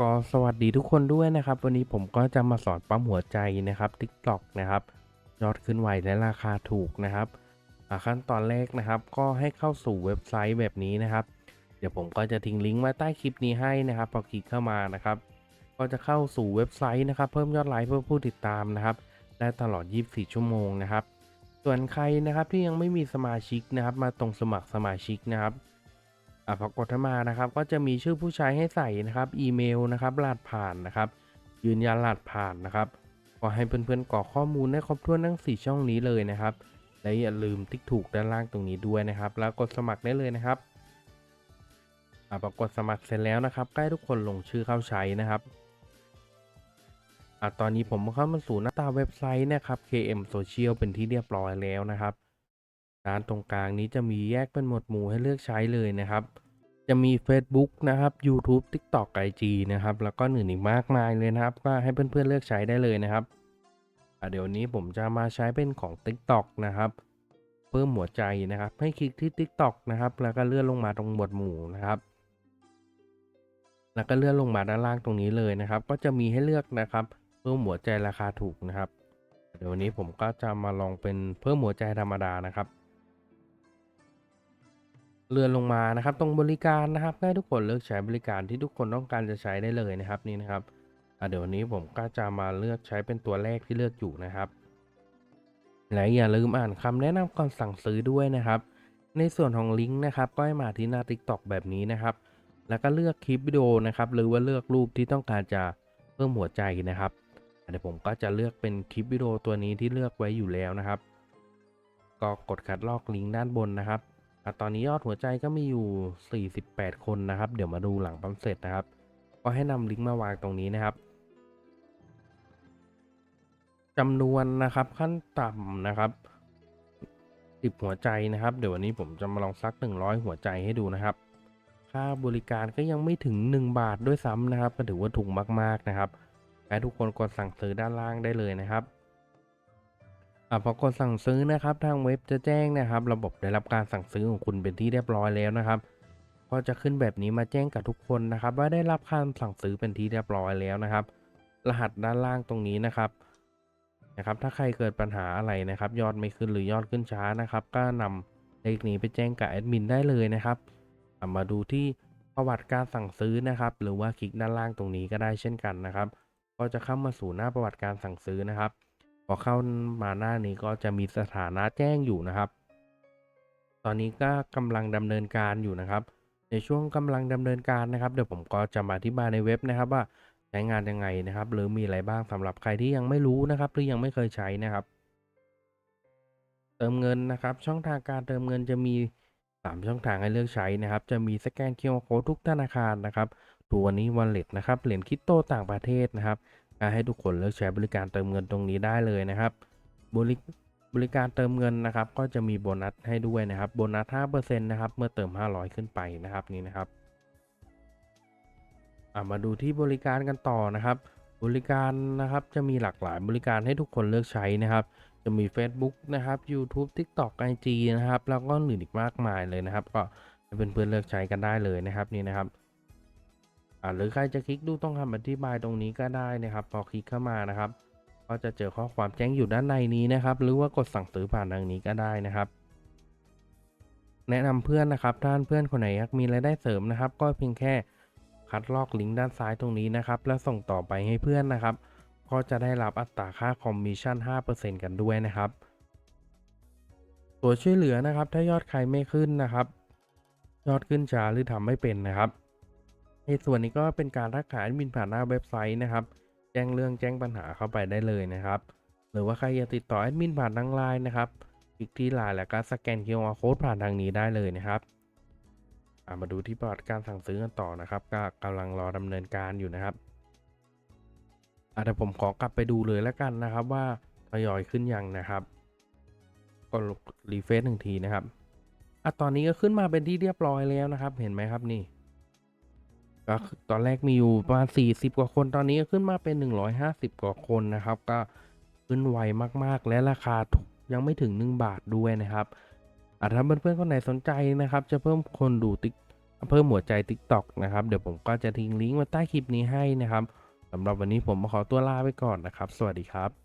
ก็สวัสดีทุกคนด้วยนะครับ วันนี้ผมก็จะมาสอนปั๊มหัวใจนะครับ TikTok นะครับยอดขึ้นไวและราคาถูกนะครับขั้นตอนแรกนะครับ ก็ให้เข้าสู่เว็บไซต์แบบนี้นะครับ เดี๋ยวผมก็จะทิ้งลิงก์ไว้ใต้คลิปนี้ให้นะครับพอคลิกเข้ามานะครับ ก็จะเข้าสู่เว็บไซต์นะครับ เพิ่มยอดไลค์เพื่อผู้ติดตามนะครับได้ตลอด 24 ชั่วโมงนะครับ ส่วนใครนะครับที่ยังไม่มีสมาชิกนะครับ มาตรงสมัครสมาชิกนะครับ อะพอกดเข้ามานะครับ ก็จะมีชื่อผู้ใช้ให้ใส่นะครับ อีเมลนะครับรหัสผ่านนะครับ ยืนยันรหัสผ่านนะครับก็ให้เพื่อนๆกรอกข้อมูลให้ครบถ้วนทั้ง 4 ช่องนี้เลยนะครับ และอย่าลืมติ๊กถูกด้านล่างตรงนี้ด้วยนะครับ แล้วกดสมัครได้เลยนะครับอะพอกดสมัครเสร็จแล้วนะครับใกล้ทุกคนลงชื่อเข้าใช้นะครับอะตอนนี้ผมเข้ามาสู่หน้าตาเว็บไซต์นะครับ KM Social เป็นที่เรียบร้อยแล้วนะครับ ด้านตรงกลางนี้จะมีแยกเป็นหมวดหมู่ให้เลือกใช้เลยนะครับ จะมี Facebook นะครับ YouTube TikTok IG นะครับ แล้วก็อื่นอีกมากมายเลยนะครับ ก็ให้เพื่อนๆเลือกใช้ได้เลยนะครับเดี๋ยวนี้ผมจะมาใช้เป็นของ TikTok นะครับ เพิ่มหัวใจนะครับ ให้คลิกที่ TikTok นะครับ แล้วก็เลื่อนลงมาตรงหมวดหมู่นะครับ แล้วก็เลื่อนลงมาด้านล่างตรงนี้เลยนะครับ ก็จะมีให้เลือกนะครับ เพิ่มหัวใจราคาถูกนะครับ เดี๋ยววันนี้ผมก็จะมาลองเป็นเพิ่มหัวใจธรรมดานะครับ เลื่อนลงมานะครับตรงบริการนะครับให้ทุกคนเลือกใช้บริการที่ทุกคนต้องการจะใช้ได้เลยนะครับนี่นะครับเดี๋ยววันนี้ผมก็จะมาเลือกใช้เป็นตัวแรกที่เลือกอยู่นะครับ และอย่าลืมอ่านคำแนะนำก่อนสั่งซื้อด้วยนะครับ ในส่วนของลิงก์นะครับก็ให้มาที่หน้า TikTok แบบนี้นะครับ แล้วก็เลือกคลิปวิดีโอนะครับหรือว่าเลือกรูปที่ต้องการจะเพิ่มหัวใจนะครับเดี๋ยวผมก็จะเลือกเป็นคลิปวิดีโอตัวนี้ที่เลือกไว้อยู่แล้วนะครับ ก็กดคัดลอกลิงก์ด้านบนนะครับ ตอนนี้ยอดหัวใจก็มีอยู่ 48 คนนะครับ เดี๋ยวมาดูหลังปั๊มเสร็จนะครับ ก็ให้นำลิงก์มาวางตรงนี้นะครับจำนวนนะครับขั้นต่ำนะครับ10หัวใจนะครับ เดี๋ยววันนี้ผมจะมาลองซัก 100 หัวใจให้ดูนะครับ ค่าบริการก็ยังไม่ถึง 1 บาทด้วยซ้ำนะครับ ก็ถือว่าถูกมากๆนะครับให้ทุกคนกดสั่งซื้อด้านล่างได้เลยนะครับ อะพอกดสั่งซื้อนะครับทางเว็บจะแจ้งนะครับ ระบบได้รับการสั่งซื้อของคุณเป็นที่เรียบร้อยแล้วนะครับก็จะขึ้นแบบนี้มาแจ้งกับทุกคนนะครับ ว่าได้รับการสั่งซื้อเป็นที่เรียบร้อยแล้วนะครับ รหัสด้านล่างตรงนี้นะครับนะครับ ถ้าใครเกิดปัญหาอะไรนะครับ ยอดไม่ขึ้นหรือยอดขึ้นช้านะครับ ก็นำเลขนี้ไปแจ้งกับแอดมินได้เลยนะครับมาดูที่ประวัติการสั่งซื้อนะครับ หรือว่าคลิกด้านล่างตรงนี้ก็ได้เช่นกันนะครับ ก็จะเข้ามาสู่หน้าประวัติการสั่งซื้อนะครับ พอเข้ามาหน้านี้ก็จะมีสถานะแจ้งอยู่นะครับ ตอนนี้ก็กำลังดำเนินการอยู่นะครับ ในช่วงกำลังดำเนินการนะครับ เดี๋ยวผมก็จะมาอธิบายในเว็บนะครับว่าใช้งานยังไงนะครับ หรือมีอะไรบ้างสำหรับใครที่ยังไม่รู้นะครับ หรือยังไม่เคยใช้นะครับ เติมเงินนะครับ ช่องทางการเติมเงินจะมี3ช่องทางให้เลือกใช้นะครับ จะมีสแกน QR Code ทุกธนาคารนะครับ ตัวนี้ Wallet นะครับ เหรียญคริปโตต่างประเทศนะครับ ให้ทุกคนเลือกใช้บริการเติมเงินตรงนี้ได้เลยนะครับ บริบริการเติมเงินนะครับ ก็จะมีโบนัสให้ด้วยนะครับโบนัส5%นะครับเมื่อเติม 500 ขึ้นไปนะครับนี่นะครับมาดูที่บริการกันต่อนะครับ บริการนะครับจะมีหลากหลายบริการให้ทุกคนเลือกใช้นะครับ จะมี Facebook นะครับ YouTube TikTok IG นะครับแล้วก็อื่นอีกมากมายเลยนะครับ ก็ให้เพื่อนๆเลือกใช้กันได้เลยนะครับนี่นะครับ อ่าหรือใครจะคลิกดูต้องคำอธิบายตรงนี้ก็ได้นะครับ พอคลิกเข้ามานะครับ ก็จะเจอข้อความแจ้งอยู่ด้านในนี้นะครับ หรือว่ากดสั่งซื้อผ่านทางนี้ก็ได้นะครับ แนะนำเพื่อนนะครับท่านเพื่อนคนไหนอยากมีรายได้เสริมนะครับ ก็เพียงแค่คัดลอกลิงก์ด้านซ้ายตรงนี้นะครับ แล้วส่งต่อไปให้เพื่อนนะครับ ก็จะได้รับอัตราค่าคอมมิชชั่น 5%กันด้วยนะครับ ตัวช่วยเหลือนะครับ ถ้ายอดใครไม่ขึ้นนะครับ ยอดขึ้นช้าหรือทำไม่เป็นนะครับ ในส่วนนี้ก็เป็นการทักหาแอดมินผ่านหน้าเว็บไซต์นะครับ แจ้งเรื่องแจ้งปัญหาเข้าไปได้เลยนะครับ หรือว่าใครอยากติดต่อแอดมินผ่านทางไลน์นะครับคลิกที่ไลน์แล้วก็สแกน QR Code ผ่านทางนี้ได้เลยนะครับมาดูที่ประวัติการสั่งซื้อกันต่อนะครับ ก็กำลังรอดำเนินการอยู่นะครับอะเดี๋ยวผมขอกลับไปดูเลยแล้วกันนะครับว่าทยอยขึ้นยังนะครับก็รีเฟซหนึ่งทีนะครับอะตอนนี้ก็ขึ้นมาเป็นที่เรียบร้อยแล้วนะครับ เห็นไหมครับนี่ ก็ตอนแรกมีอยู่ประมาณ 40 กว่าคน ตอนนี้ก็ขึ้นมาเป็น 150 กว่าคนนะครับ ก็ขึ้นไวมากๆ และราคายังไม่ถึง 1 บาทด้วยนะครับอะถ้าเพื่อนๆคนไหนสนใจนะครับ จะเพิ่มคนดูติ๊กเพิ่มหัวใจ TikTok นะครับ เดี๋ยวผมก็จะทิ้งลิงก์ไว้ใต้คลิปนี้ให้นะครับสำหรับวันนี้ผมขอตัวลาไปก่อนนะครับ สวัสดีครับ